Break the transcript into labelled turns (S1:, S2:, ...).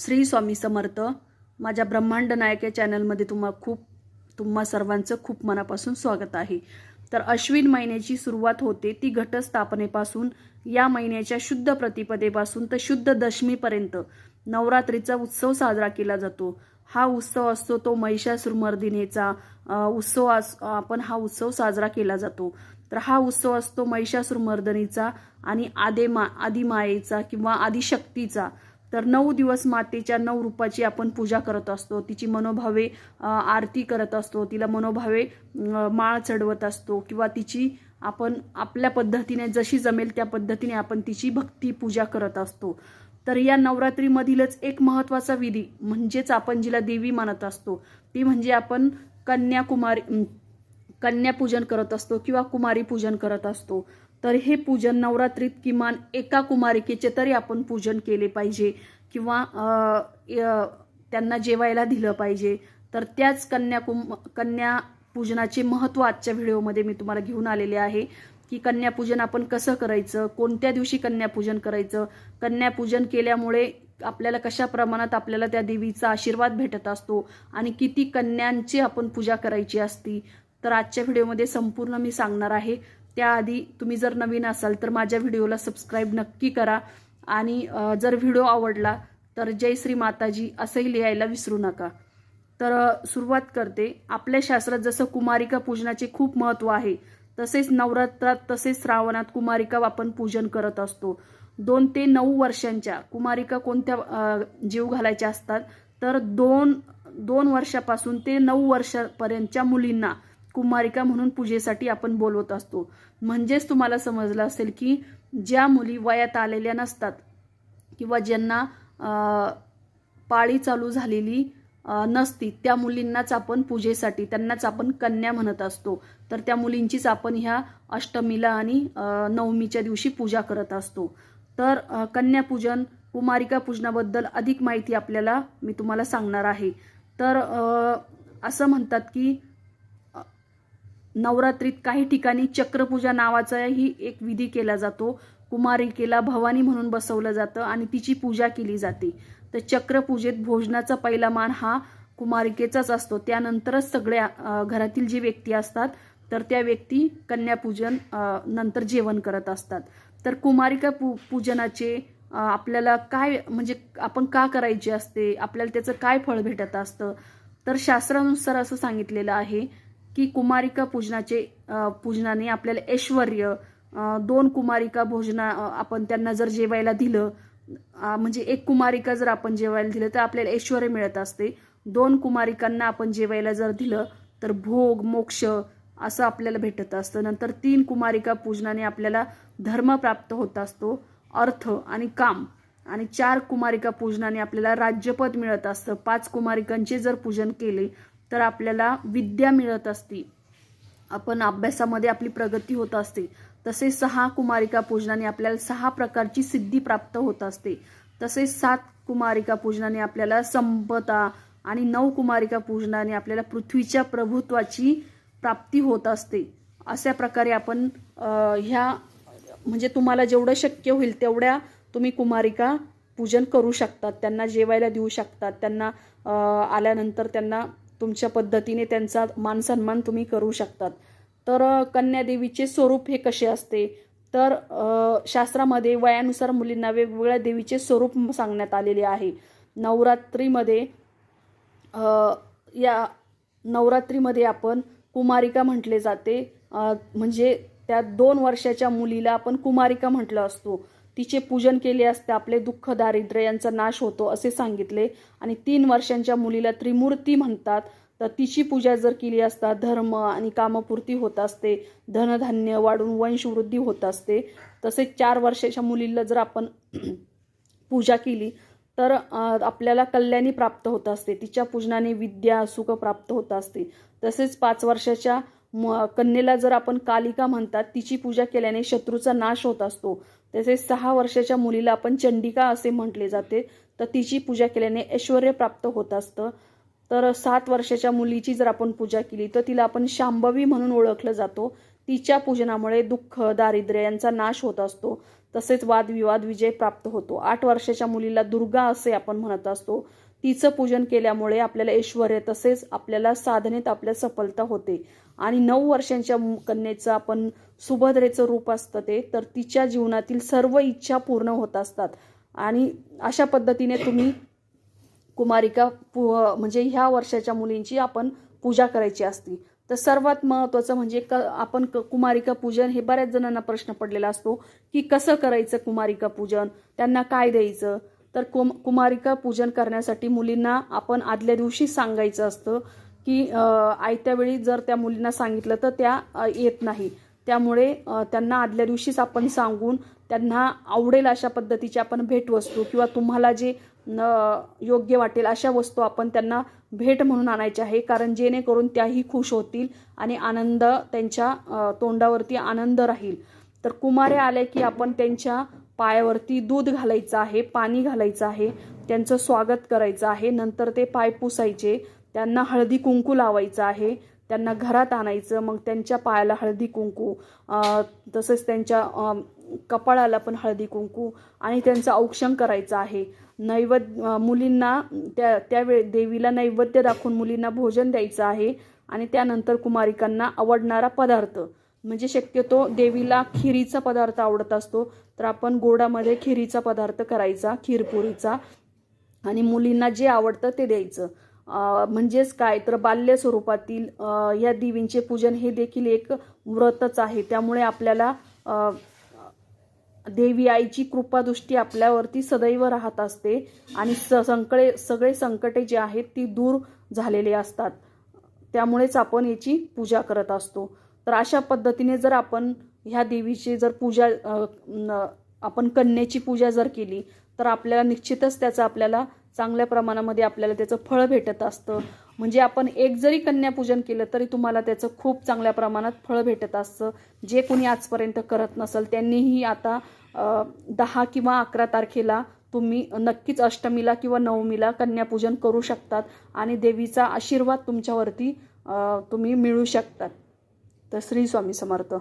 S1: श्री स्वामी समर्थ माझ्या ब्रह्मांड नायक या चॅनलमध्ये तुम्हा खूप तुम्हा सर्वांचं खूप मनापासून स्वागत आहे. तर अश्विन महिन्याची सुरुवात होते ती घटस्थापनेपासून या महिन्याच्या शुद्ध प्रतिपदेपासून तर शुद्ध दशमीपर्यंत नवरात्रीचा उत्सव साजरा केला जातो. हा उत्सव असतो तो महिषासुरमर्दिनेचा उत्सव अस आपण हा उत्सव साजरा केला जातो. तर हा उत्सव असतो महिषासुरमर्दनीचा आणि आदेमा आदिमायेचा किंवा आदिशक्तीचा. तर नऊ दिवस मातेच्या नऊ रूपाची आपण पूजा करत असतो. तिची मनोभावे आरती करत असतो. तिला मनोभावे माळ चढवत असतो किंवा तिची आपण आपल्या पद्धतीने जशी जमेल त्या पद्धतीने आपण तिची भक्ती पूजा करत असतो. तर या नवरात्रीमधीलच एक महत्त्वाचा विधी म्हणजेच आपण जिला देवी मानत असतो ती म्हणजे आपण कन्याकुमारी कन्यापूजन करत असतो किंवा कुमारी पूजन करत असतो. तर हे पूजन नवरात्रीत किमान एका कुमारिकेचे तरी आपण पूजन केले पाहिजे किंवा य- त्यांना जेवायला दिलं पाहिजे. तर त्याच कन्याकुम कन्या पूजनाचे महत्त्व आजच्या व्हिडिओमध्ये मी तुम्हाला घेऊन आलेले आहे. की कन्यापूजन आपण कसं करायचं कोणत्या दिवशी कन्यापूजन करायचं कन्यापूजन केल्यामुळे आपल्याला कशा प्रमाणात आपल्याला त्या देवीचा आशीर्वाद भेटत असतो आणि किती कन्यांची आपण पूजा करायची असती तर आजच्या व्हिडिओमध्ये संपूर्ण मी सांगणार आहे. त्याआधी तुम्ही जर नवीन असाल तर माझ्या व्हिडिओला सबस्क्राईब नक्की करा. आणि जर व्हिडिओ आवडला तर जय श्री माताजी असंही लिहायला विसरू नका. तर सुरुवात करते. आपल्या शास्त्रात जसं कुमारिका पूजनाचे खूप महत्त्व आहे तसेच नवरात्रात तसेच श्रावणात कुमारिका आपण पूजन करत असतो. दोन ते नऊ वर्षांच्या कुमारिका कोणत्या जीव घालायच्या असतात तर दोन दोन वर्षापासून ते नऊ वर्षापर्यंतच्या मुलींना कुमारिका म्हणून पूजेसाठी आपण बोलवत असतो. म्हणजेच तुम्हाला समजलं असेल की ज्या मुली वयात आलेल्या नसतात किंवा ज्यांना पाळी चालू झालेली नसती त्या मुलींनाच आपण पूजेसाठी त्यांनाच आपण कन्या म्हणत असतो. तर त्या मुलींचीच आपण ह्या अष्टमीला आणि नवमीच्या दिवशी पूजा करत असतो. तर कन्यापूजन कुमारिका पूजनाबद्दल अधिक माहिती आपल्याला मी तुम्हाला सांगणार आहे. तर असं म्हणतात की नवरात्रीत काही ठिकाणी चक्रपूजा नावाचाही एक विधी केला जातो. कुमारिकेला भवानी म्हणून बसवलं जातं आणि तिची पूजा केली जाते. तर चक्रपूजेत भोजनाचा पहिला मान हा कुमारिकेचाच असतो. त्यानंतरच सगळ्या घरातील जी व्यक्ती असतात तर त्या व्यक्ती कन्यापूजन नंतर जेवण करत असतात. तर कुमारिका पू पूजनाचे आपल्याला काय म्हणजे आपण का करायचे असते? आपल्याला त्याचं काय फळ भेटत असतं? तर शास्त्रानुसार असं सांगितलेलं आहे की कुमारिका पूजनाचे पूजनाने आपल्याला ऐश्वर दोन कुमारिका भोजना आपण त्यांना जर जेवायला दिलं म्हणजे एक कुमारिका जर आपण जेवायला दिलं तर आपल्याला ऐश्वर मिळत असते. दोन कुमारिकांना आपण जेवायला जर दिलं तर भोग मोक्ष असं आपल्याला भेटत असतं. नंतर तीन कुमारिका पूजनाने आपल्याला धर्म प्राप्त होत असतो अर्थ आणि काम. आणि चार कुमारिका पूजनाने आपल्याला राज्यपद मिळत असतं. पाच कुमारिकांचे जर पूजन केले तर आपल्याला विद्या मिळत असते. आपण अभ्यासामध्ये आपली प्रगती होत असते. तसेच सहा कुमारिका पूजनाने आपल्याला सहा प्रकारची सिद्धी प्राप्त होत असते. तसेच सात कुमारिका पूजनाने आपल्याला संपदा आणि नऊ कुमारिका पूजनाने आपल्याला पृथ्वीच्या प्रभुत्वाची प्राप्ती होत असते. अशा प्रकारे आपण ह्या म्हणजे तुम्हाला जेवढं शक्य होईल तेवढ्या तुम्ही कुमारिका पूजन करू शकतात. त्यांना जेवायला देऊ शकतात. त्यांना आल्यानंतर त्यांना तुमच्या पद्धतीने त्यांचा मानसन्मान तुम्ही करू शकतात. तर कन्यादेवीचे स्वरूप हे कसे असते? तर शास्त्रामध्ये वयानुसार मुलींना वेगवेगळ्या देवीचे स्वरूप सांगण्यात आलेले आहे. नवरात्रीमध्ये या नवरात्रीमध्ये आपण कुमारिका म्हटले जाते. म्हणजे त्या दोन वर्षाच्या मुलीला आपण कुमारिका म्हटलं असतो. तिचे पूजन केले असते. आपले दुःख दारिद्र्य यांचा नाश होतो असे सांगितले. आणि तीन वर्षांच्या मुलीला त्रिमूर्ती म्हणतात. तर तिची पूजा जर केली असता धर्म आणि कामपूर्ती होत असते धनधान्य वाढून वंशवृद्धी होत असते तसेच चार वर्षाच्या मुलीला जर आपण पूजा केली तर आपल्याला कल्याणी प्राप्त होत असते तिच्या पूजनाने विद्या सुख प्राप्त होत असते. तसेच पाच वर्षाच्या म- कन्येला जर आपण कालिका म्हणतात तिची पूजा केल्याने शत्रूचा नाश होत असतो. तसेच सहा वर्षाच्या मुलीला आपण चंडिका असे म्हटले जाते तर तिची पूजा केल्याने ऐश्वर प्राप्त होत असतं. तर सात वर्षाच्या मुलीची जर आपण पूजा केली तर तिला आपण शांभवी म्हणून ओळखलं जातो. तिच्या पूजनामुळे दुःख दारिद्र्य यांचा नाश होत असतो. तसेच वादविवाद विजय प्राप्त होतो. आठ वर्षाच्या मुलीला दुर्गा असे आपण म्हणत असतो. तिचं पूजन केल्यामुळे आपल्याला ऐश्वर तसेच आपल्याला साधनेत आपल्या सफलता होते. आणि नऊ वर्षांच्या कन्येचं आपण सुभद्रेचं रूप असतं ते तर तिच्या जीवनातील सर्व इच्छा पूर्ण होत असतात. आणि अशा पद्धतीने तुम्ही कुमारिका पु म्हणजे ह्या वर्षाच्या मुलींची आपण पूजा करायची असती. तर सर्वात महत्त्वाचं म्हणजे क आपण क कुमारिका पूजन हे बऱ्याच जणांना प्रश्न पडलेला असतो की कसं करायचं कुमारिका पूजन? त्यांना काय द्यायचं? तर कुम कुमारिका पूजन करण्यासाठी मुलींना आपण आदल्या दिवशी सांगायचं असतं की आयत्या वेळी जर त्या मुलींना सांगितलं तर त्या येत नाही. त्यामुळे त्यांना आदल्या दिवशीच आपण सांगून त्यांना आवडेल अशा पद्धतीची आपण भेटवस्तू किंवा तुम्हाला जे न योग्य वाटेल अशा वस्तू आपण त्यांना भेट म्हणून आणायच्या आहे. कारण जेणेकरून त्याही खुश होतील आणि आनंद त्यांच्या तोंडावरती आनंद राहील. तर कुमारे आले की आपण त्यांच्या पायावरती दूध घालायचं आहे पाणी घालायचं आहे त्यांचं स्वागत करायचं आहे. नंतर ते पाय पुसायचे त्यांना हळदी कुंकू लावायचं आहे त्यांना घरात आणायचं मग त्यांच्या पायाला हळदी कुंकू तसेच त्यांच्या कपाळाला पण हळदी कुंकू आणि त्यांचं औक्षण करायचं आहे. नैवेद्य मुलींना त्या त्यावेळी देवीला नैवेद्य दाखवून मुलींना भोजन द्यायचं आहे आणि त्यानंतर कुमारिकांना आवडणारा पदार्थ. म्हणजे शक्यतो देवीला खिरीचा पदार्थ आवडत असतो तर आपण गोडामध्ये खिरीचा पदार्थ करायचा खीरपुरीचा आणि मुलींना जे आवडतं ते द्यायचं. म्हणजेच काय? तर बाल्य स्वरूपातील या देवींचे पूजन हे देखील एक व्रतच आहे. त्यामुळे आपल्याला देवी आईची कृपादृष्टी आपल्यावरती सदैव राहत असते आणि स संकळे सगळे संकटे जे आहेत ती दूर झालेली असतात. त्यामुळेच आपण याची पूजा करत असतो. तर अशा पद्धतीने जर आपण ह्या देवीची जर पूजा आपण कन्येची पूजा जर केली तर आपल्याला निश्चितच त्याचा आपल्याला चांगल्या प्रमाणामध्ये आपल्याला त्याचं फळ भेटत असतं. म्हणजे आपण एक जरी कन्यापूजन केलं तरी तुम्हाला त्याचं खूप चांगल्या प्रमाणात फळ भेटत असतं. जे कोणी आजपर्यंत करत नसेल त्यांनीही आता दहा किंवा अकरा तारखेला तुम्ही नक्कीच अष्टमीला किंवा नवमीला कन्यापूजन करू शकतात आणि देवीचा आशीर्वाद तुमच्यावरती तुम्ही मिळू शकतात. तर श्री स्वामी समर्थ.